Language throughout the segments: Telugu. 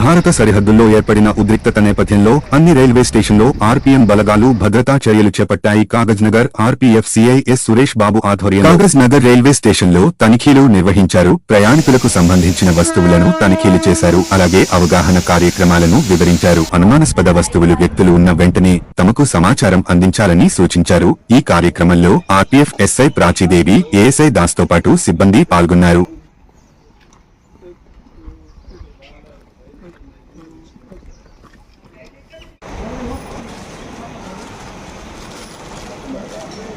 భారత సరిహద్దుల్లో ఏర్పడిన ఉద్రిక్తత నేపథ్యంలో అన్ని రైల్వే స్టేషన్లో ఆర్పీఎం బలగాలు భద్రతా చర్యలు చేపట్టాయి. Kagaznagar RPF CI S Suresh Babu ఆధ్వర్యంలో కాగజ్ నగర్ రైల్వే స్టేషన్లో తనిఖీలు నిర్వహించారు. ప్రయాణికులకు సంబంధించిన వస్తువులను తనిఖీలు చేశారు. అలాగే అవగాహన కార్యక్రమాలను వివరించారు. అనుమానాస్పద వస్తువులు వ్యక్తులు ఉన్న వెంటనే తమకు సమాచారం అందించాలని సూచించారు. ఈ కార్యక్రమంలో ఆర్పీఎఫ్ ఎస్ఐ ప్రాచీదేవి ఏఎస్ఐ దాస్తో పాటు సిబ్బంది పాల్గొన్నారు.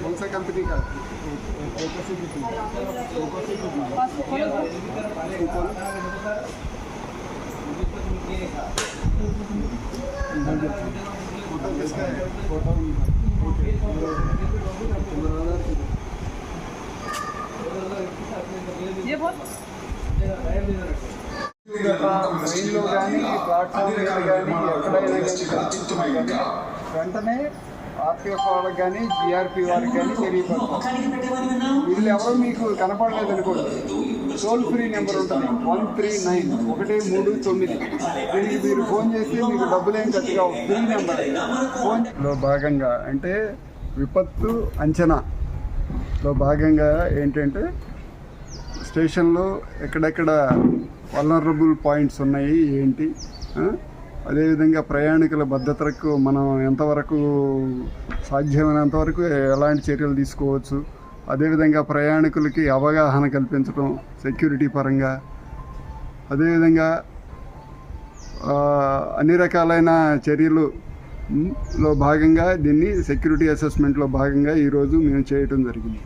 कौन सा कंपनी का फोटो किसका है फोटो ये बहुत ట్రైన్లో కానీ ప్లాట్ఫామ్ మీద కానీ ఎక్కడైనా కానీ కనిపించినా కానీ వెంటనే ఆర్పిఎఫ్ వాళ్ళకి కానీ జిఆర్పి వాళ్ళకి కానీ తెలియపడతాం. వీళ్ళు ఎవరో మీకు కనపడలేదు అనుకోండి టోల్ ఫ్రీ నెంబర్ ఉంటుంది. వన్ త్రీ నైన్ ఒకటి మూడు తొమ్మిది. దీనికి మీరు ఫోన్ చేస్తే మీకు డబ్బులు ఏం గట్టిగా ఫ్రీ నెంబర్. ఫోన్లో భాగంగా అంటే విపత్తు అంచనాలో భాగంగా ఏంటంటే స్టేషన్లో ఎక్కడెక్కడ వలనరబుల్ పాయింట్స్ ఉన్నాయి ఏంటి అదేవిధంగా ప్రయాణికుల భద్రతకు మనం ఎంతవరకు సాధ్యమైనంత వరకు ఎలాంటి చర్యలు తీసుకోవచ్చు. అదేవిధంగా ప్రయాణికులకి అవగాహన కల్పించడం సెక్యూరిటీ పరంగా. అదేవిధంగా అన్ని రకాలైన చర్యలు లో భాగంగా దీన్ని సెక్యూరిటీ అసెస్మెంట్లో భాగంగా ఈరోజు మేము చేయటం జరిగింది.